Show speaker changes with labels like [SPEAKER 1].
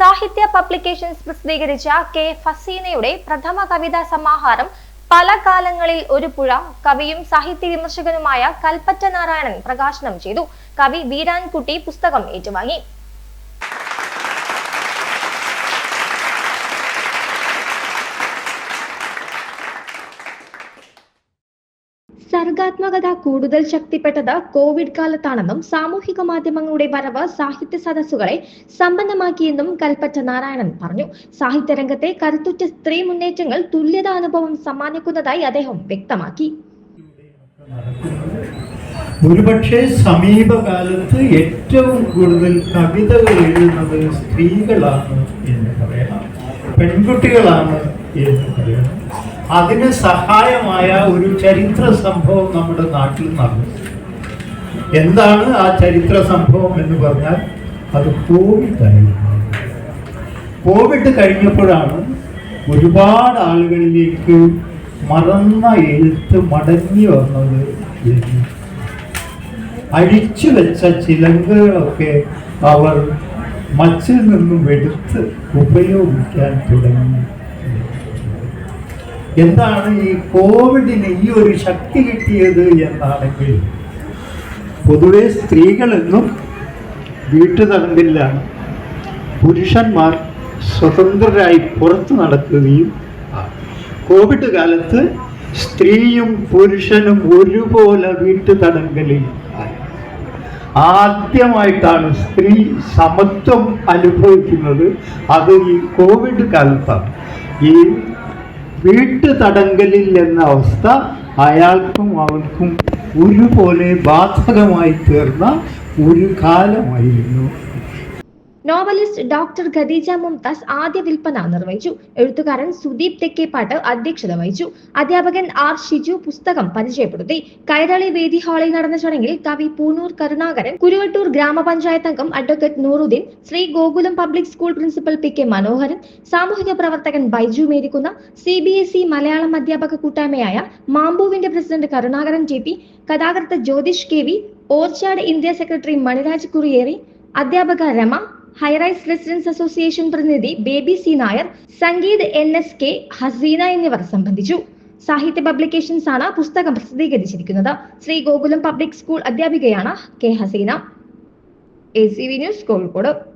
[SPEAKER 1] സാഹിത്യ പബ്ലിക്കേഷൻസ് പ്രസിദ്ധീകരിച്ച കെ ഫസീനയുടെ പ്രഥമ കവിതാ സമാഹാരം പല കാലങ്ങളിൽ ഒരു പുഴ കവിയും സാഹിത്യ വിമർശകനുമായ കൽപ്പറ്റ നാരായണൻ പ്രകാശനം ചെയ്തു. കവി വീരാൻകുട്ടി പുസ്തകം ഏറ്റുവാങ്ങി. സർഗാത്മകത കൂടുതൽ ശക്തിപ്പെട്ടത് കോവിഡ് കാലത്താണെന്നും സാമൂഹിക മാധ്യമങ്ങളുടെ വരവ് സാഹിത്യ സദസ്സുകളെ സമ്പന്നമാക്കിയെന്നും കൽപ്പറ്റ നാരായണൻ പറഞ്ഞു. സാഹിത്യരംഗത്തെ കരുത്തുറ്റ സ്ത്രീ മുന്നേറ്റങ്ങൾ തുല്യത അനുഭവം സമ്മാനിക്കുന്നതായി അദ്ദേഹം വ്യക്തമാക്കി.
[SPEAKER 2] ഒരുപക്ഷെ സമീപകാലത്ത് ഏറ്റവും കൂടുതൽ കവിതകൾ എഴുതുന്നത് സ്ത്രീകളാണ് എന്ന് പറയണം പെൺകുട്ടികളാണ് എന്ന് പറയണം അതിന് സഹായമായ ഒരു ചരിത്ര സംഭവം നമ്മുടെ നാട്ടിൽ നടന്നു. എന്താണ് ആ ചരിത്ര സംഭവം എന്ന് പറഞ്ഞാൽ അത് കോവിഡ് ആയിരുന്നു കോവിഡ് കഴിഞ്ഞപ്പോഴാണ് ഒരുപാട് ആളുകളിലേക്ക് മറന്ന എഴുത്ത് മടങ്ങി വന്നത് അഴിച്ചു വെച്ച ചിലങ്കുകളൊക്കെ അവർ മച്ചിൽ നിന്നും എടുത്ത് ഉപയോഗിക്കാൻ തുടങ്ങി. എന്താണ് ഈ കോവിഡിന് ഈ ഒരു ശക്തി കിട്ടിയത് എന്നാണെങ്കിൽ പൊതുവെ സ്ത്രീകളെന്നും വീട്ടുതടങ്കലിലാണ് പുരുഷന്മാർ സ്വതന്ത്രരായി പുറത്തു നടക്കുകയും കോവിഡ് കാലത്ത് സ്ത്രീയും പുരുഷനും ഒരുപോലെ വീട്ടുതടങ്കലിൽ ആദ്യമായിട്ടാണ് സ്ത്രീ സമത്വം അനുഭവിക്കുന്നത്. അത് ഈ കോവിഡ് കാലത്താണ്. ഈ വീട്ടുതടങ്കലിൽ എന്ന അവസ്ഥ അയാൾക്കും അവൾക്കും ഒരുപോലെ ബാധകമായി തീർന്ന ഒരു കാലമായിരുന്നു.
[SPEAKER 1] നോവലിസ്റ്റ് ഡോക്ടർ ഖദീജ മുംതാസ് ആദ്യ വിൽപ്പന നിർവഹിച്ചു. എഴുത്തുകാരൻ സുദീപ് തെക്കേപ്പാട്ട് അധ്യക്ഷത വഹിച്ചു. അധ്യാപകൻ ആർ ഷിജു പുസ്തകം പരിചയപ്പെടുത്തി. കൈരളി വേദി ഹാളിൽ നടന്ന ചടങ്ങിൽ കവി പൂനൂർ കരുണാകരൻ കുരുവട്ടൂർ ഗ്രാമപഞ്ചായത്ത് അംഗം advocate Nooruddeen Sree Gokulam public school principal P K Manoharan സാമൂഹിക പ്രവർത്തകൻ Baiju Merikkunna C B S E Malayalam അധ്യാപക കൂട്ടായ്മയായ മാമ്പൂവിന്റെ പ്രസിഡന്റ് കരുണാകരൻ ടി പി കഥാകൃത്ത് Jyothish K V orchard India secretary Maniraj Kuriyeri അധ്യാപക രമ ഹൈറൈസ് റെസിഡൻസ് അസോസിയേഷൻ പ്രതിനിധി Baby C Nair Sangeeth N S K Haseena എന്നിവർ സംബന്ധിച്ചു. സാഹിത്യ പബ്ലിക്കേഷൻസ് ആണ് പുസ്തകം പ്രസിദ്ധീകരിച്ചിരിക്കുന്നത്. Sree Gokulam public school അധ്യാപികയാണ് K Haseena. A C V news Kozhikode.